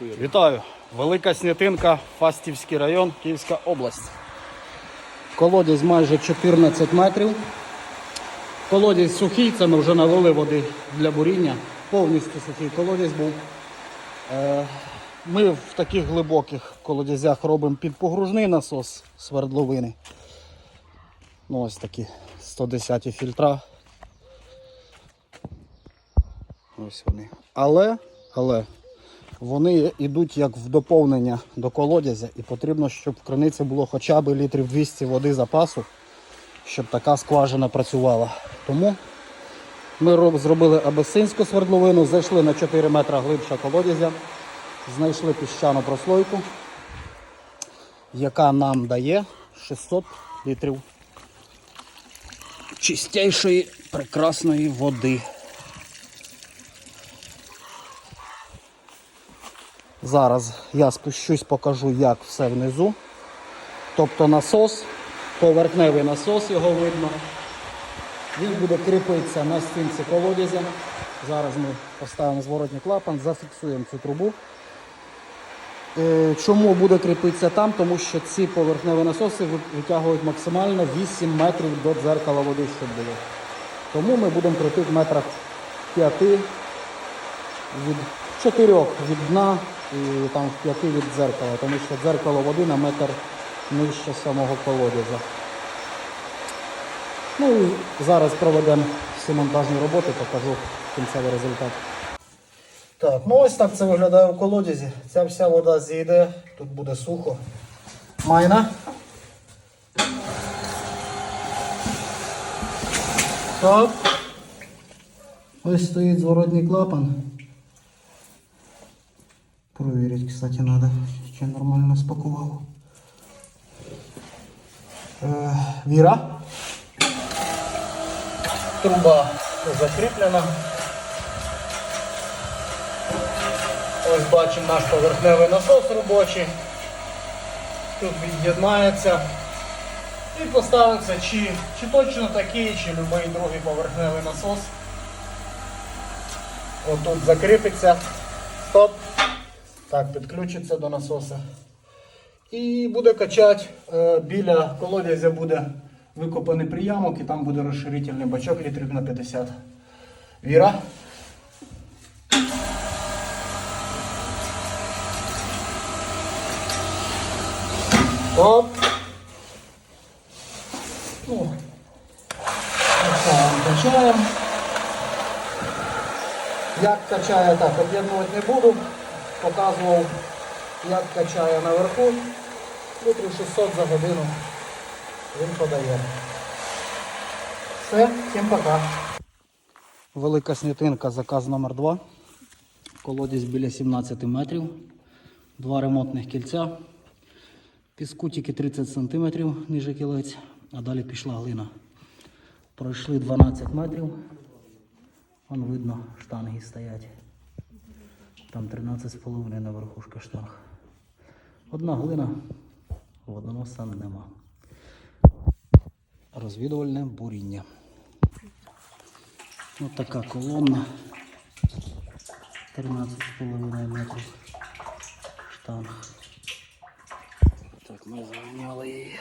Вітаю! Велика Снятинка, Фастівський район, Київська область. Колодязь майже 14 метрів. Колодязь сухий, це ми вже налили води для буріння. Повністю сухий колодязь був. Е, Ми в таких глибоких колодязях робимо підпогружний насос свердловини. Ну, ось такі 110 фільтра. Ось вони. Але, але вони йдуть як в доповнення до колодязя, і потрібно, щоб в криниці було хоча б літрів 200 води запасу, щоб така скважина працювала. Тому ми зробили абесинську свердловину, зайшли на 4 метри глибше колодязя, знайшли піщану прослойку, яка нам дає 600 літрів чистейшої прекрасної води. Зараз я спущусь, покажу, як все внизу. Тобто насос, поверхневий насос, його видно. Він буде кріпитися на стінці колодязя. Зараз ми поставимо зворотній клапан, зафіксуємо цю трубу. Е, Чому буде кріпитися там? Тому що ці поверхневі насоси витягують максимально 8 метрів до дзеркала води, щоб було. Тому ми будемо кріпити в метрах 5 від 4 від дна і там в 5 від дзеркала, тому що дзеркало води на метр нижче самого колодязя. Ну і зараз проведемо всі монтажні роботи, покажу кінцевий результат. Так, ну ось так це виглядає в колодязі. Ця вся вода зійде, тут буде сухо. Майна. Так. Ось стоїть зворотній клапан. Проверить, кстати, надо, чи нормально спакував. Е, Віра. Труба закріплена. Ось бачимо наш поверхневий насос робочий. Тут від'єднається. І поставиться чи, чи точно такий, чи будь-який другий поверхневий насос. Отут закріпиться. Стоп. Так, підключиться до насоса. І буде качати. Е, Біля колодязя буде викопаний приямок і там буде розширительний бачок літрів на 50. Віра. Оп. Ну, качаємо. Як качає, так, об'єднувати не буду. Показував, як качає наверху. Літрів 600 за годину він подає. Все, всім пока. Велика снітинка, заказ номер 2 Колодязь біля 17 метрів. Два ремонтних кільця. Піску тільки 30 см ниже кілець, а далі пішла глина. Пройшли 12 метрів. Вон видно, штанги стоять. Там 13,5 на верхушка штанг. Одна глина, водоноса нема. Розвідувальне буріння. Ось така колонна. 13,5 метрів штанг. Так, ми заганяли її.